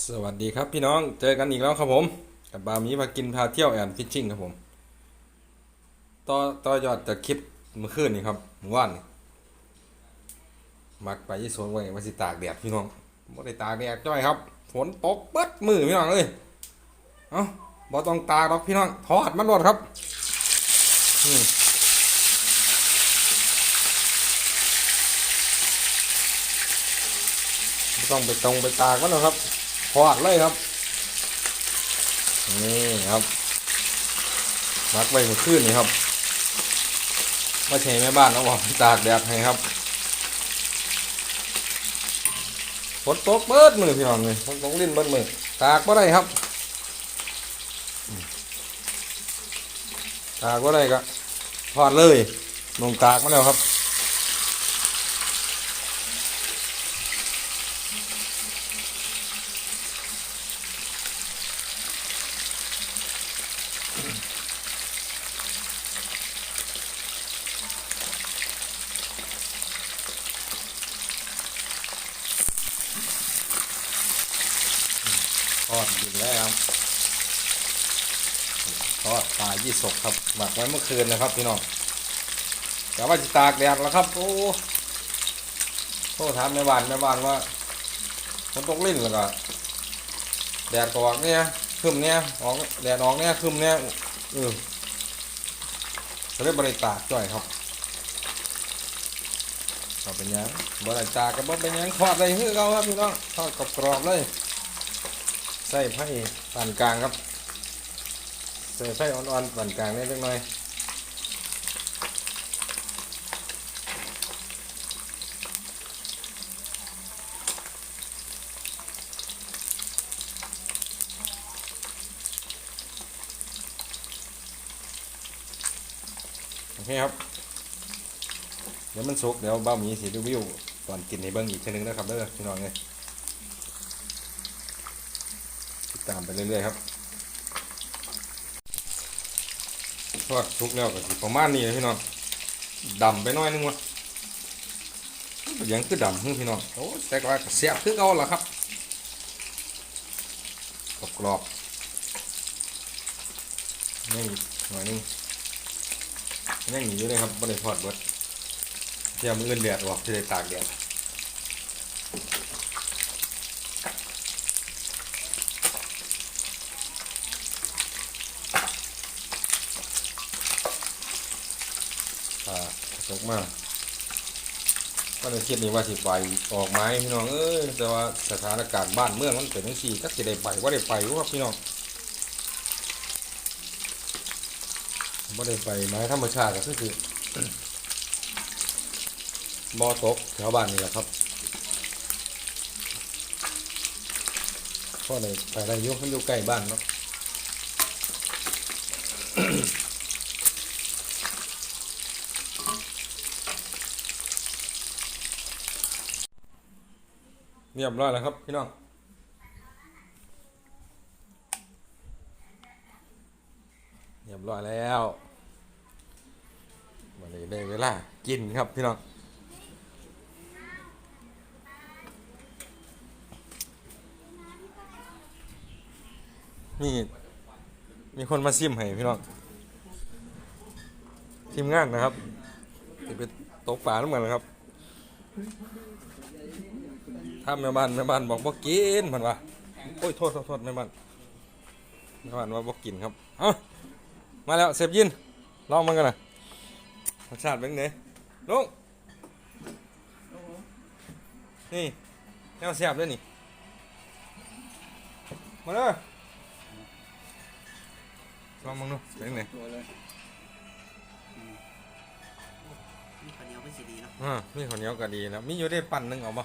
สวัสดีครับพี่น้องเจอกันอีกแล้วครับผม กับบามีพากินพาเที่ยวแอนฟิชชิ่งครับผมต่อต่อยอดจากคลิปเมื่อคืนนี่ครับเมื่อวานนี่มักไปที่สวนไว้ว่าสิตากแดดพี่น้องบ่ได้ตากแดดจ้อยครับฝนตกเบิดมือพี่น้องเอ้ยเอ้าบ่ต้องตากหรอกพี่น้องทอดมันรดครับอืมต้องไปตรงไปตากมันหรอกครับ ทอดเลยครับ นี่ครับมักไว้มื่อคืนนี่ครับมาใช้แม่บ้านเอาออกตากแดดให้ครับฝนตกเบิดมือพี่น้องเลยฝนตกลิ้นเบิดมือตากบ่ได้ครับ ตากบ่ได้ก็ทอดเลยลงตากมาแล้วครับ อดกินแล้วครับทอดปลายี่สกครับ หมักไว้เมื่อคืนนะครับพี่น้องแต่ว่าจะตากแดดแล้วครับ โอ้โทษถามแม่บ้านแม่บ้านว่าฝนตกลิ้นแล้วก็แดดก็ออกเนี่ยคึมเนี่ยออกแดดออกเนี่ยคึมเนี่ยเออก็เลยบริตากจ่อยครับก็เป็นยังบริตากก็บ่เป็นยังทอดได้คือเก่าครับพี่น้องทอดกรอบๆเลย ใส่ไผ่ปานกลางครับใส่ไผ่อ่อนๆปานกลางนิดหน่อยโอเคครับ เดี๋ยวมันสุกเดี๋ยวบ้ามีสีรีวิวตอนกินในเบิ้องอีกทีนึงนะครับเด้อพี่น้องเลย ตามไปเรื่อยๆครับทอดสุกแล้วก็สิประมาณนี้เลยพี่น้องดำไปน้อยนึงวะยังคือดำพี่น้องโอ้แต่ก็เสียบคือเก่าละครับกรอบๆนี่หน่อยนึงยังอยู่เลยครับไม่ได้ทอดบิดเทียมมืออื่นแดดออกจะได้ตากแดดอ่าตก มาก็เลยคิดนี่ว่าสิไปออกไม้พี่น้องเอ้ยแต่ว่าสถานการณ์บ้านเมืองมันเป็นจังซี่ก็สิได้ไปว่าได้ไปรู้ครับพี่น้องว่าได้ไปไม้ธรรมชาติก็คือบ่อตกแถวบ้านนี่แหละครับพ่อเลยไปได้อยุ่มันอยู่ใกล้บ้านเนาะ เรียบร้อยแล้วครับพี่น้องเรียบร้อยแล้ววันนี้ได้เวลากินครับพี่น้องมีมีคนมาซิมให้พี่น้องทีมงานนะครับที่ไปตกปลาทั้งหมดนะครับ ถ้าแม่บ้านแม่บ้านบอกบอกกินมันว่าโอ้ยโทษโทษโทษแม่บ้านแม่บ้านว่าบอกกินครับเอ้ามาแล้วเสพยินลองมันกันนะรสชาติเป็นไงลุงนี่แนวแซ่บด้วยนี่มาเลยลองมึงดูเป็นไงตัวเลยนี่ข้าวเหนียวเป็นสีดีเนาะอ่ามีข้าวเหนียวก็ดีนะมีอยู่ได้ปั่นหนึงเอาบ่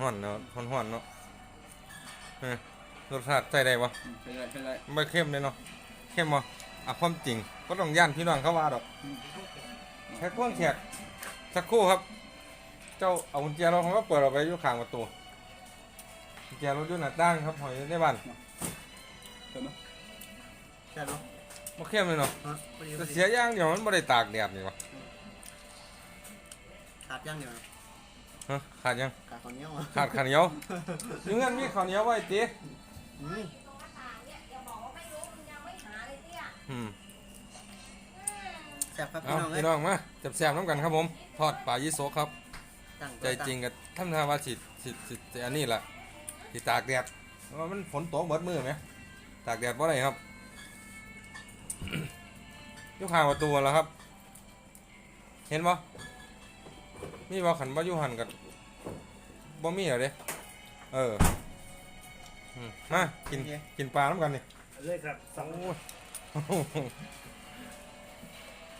ห่อนเนาะห่อนห่อนๆเนาะเออรสชาติใส่ได้บ่ใช่ไรใช่ไรไม่เข้มเลยเนาะเข้มบ่อะความจริงก็ต้องย่านพี่น้องเขาว่าดอกแค่กว้างแขกสักครู่ครับ เจ้าเอากุญแจรถเขาก็เปิดออกไปอยู่ข้างประตูกุญแจรถอยู่หน้าต่างครับหอยในบ้านใช่ไหมใช่เนาะบ่เข้มเลยเนาะฮะพอดีพแต่อดีเสียอย่างเดียวมันบ่ได้ตากแดดนี่วะ ตัดย่างเดียวนะฮะขาดยัง ขาคนเนี้ยมาขาดข้าวเหนียวอยังงั้นมีข้าวเหนียวไว้ติอืมตรงหน้าต่างเนี่ยอย่าบอกว่าไม่รู้มึงยังไม่หาเลยเตี้ยอืมอืมแซ่บครับเอาพี่น้องเอ้พี่ยน้องมาจับแซมน้ำกันครับผม ทอดปลายี่โซกครับ ตั้งใจจริงกับท่านทาว่าสิสิสิสิอันนี้ล่ะสิตากแดดเพราะว่ามันฝนตกเบิดมือไหมตากแดดเพราะอะไรครับอยุคางประตูแล้วครับ เห็นบ่ มีบ่ขันบ่อยุหันกับบ่มีเหรอเด้เอออืมมากินกินปลาน้ำกันนี่เลยครับสองโอ้ย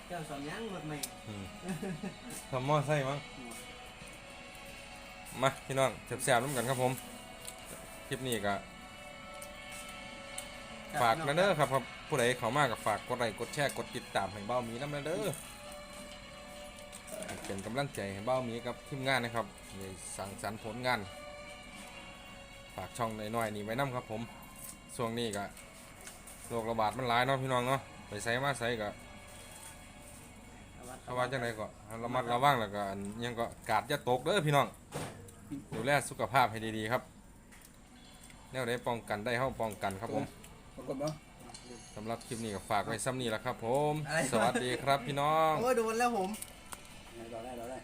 เจ้าสองยังรถใหม่อืมทำหม้อไส้มั้งมาพี่น้องแซ่บๆน้ำกันครับผมคลิปนี้ก็ฝากนะเด้อครับครับผู้ใดเข้ามากับฝากกดไลค์กดแชร์กดติดตามให้เบ้าหมีน้ำนะเด้อให้ เป็นกำลังใจให้เบ้าหมีกับทีมงานนะครับในสั่งสรรค์ผลงานฝากช่องน้อยๆนี่ไว้น้ำครับผมช่วงนี้ก็โรคระบาดมันหลายเนาะพี่น้องเนาะไปใส่มาใส่ก็ถ้าว่าจังไดก็ระมัดระวังแล้วก็อันยังก็กาดอย่าตกเด้อพี่น้องดูแลสุขภาพให้ดีๆครับแนวใดป้องกันได้เฮาป้องกันครับผมปรากฏว่าสำหรับคลิปนี้ก็ฝากไว้ซ้ำนี้ละครับ ผมอะไรวะสวัสดีครับพี่น้องโอ้ยโดนแล้วผม Này, đỏ!